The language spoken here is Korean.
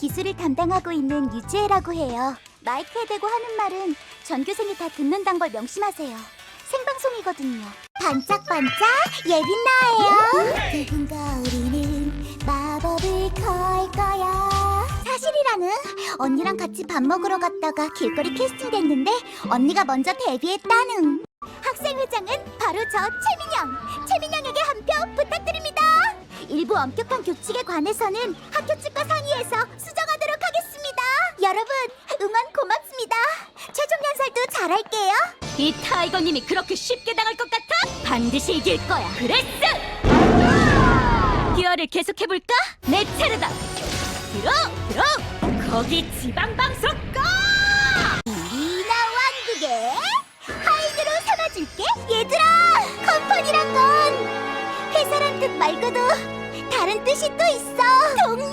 기술을 담당하고 있는 유지혜라고 해요. 마이크에 대고 하는 말은 전교생이 다 듣는단 걸 명심하세요. 생방송이거든요. 반짝반짝 예빈 나예요. 누군가 우리는 마법을 걸 거야. 사실이라는 언니랑 같이 밥 먹으러 갔다가 길거리 캐스팅 됐는데 언니가 먼저 데뷔했다는. 학생회장은 바로 저 최민영. 최민영에게 한 표 부탁드립니다. 일부 엄격한 규칙에 관해서는 학교 측과 상의해서 응원 고맙습니다. 최종 연설도 잘할게요. 이 타이거님이 그렇게 쉽게 당할 것 같아? 반드시 이길 거야. 그랬어! 기어를 계속해볼까? 내 차례다. 들어, 들어. 거기 지방방송 꺼! 리나 왕국의 하이드로 삼아줄게 얘들아 컴퍼니란 건 회사란 뜻 말고도 다른 뜻이 또 있어 동료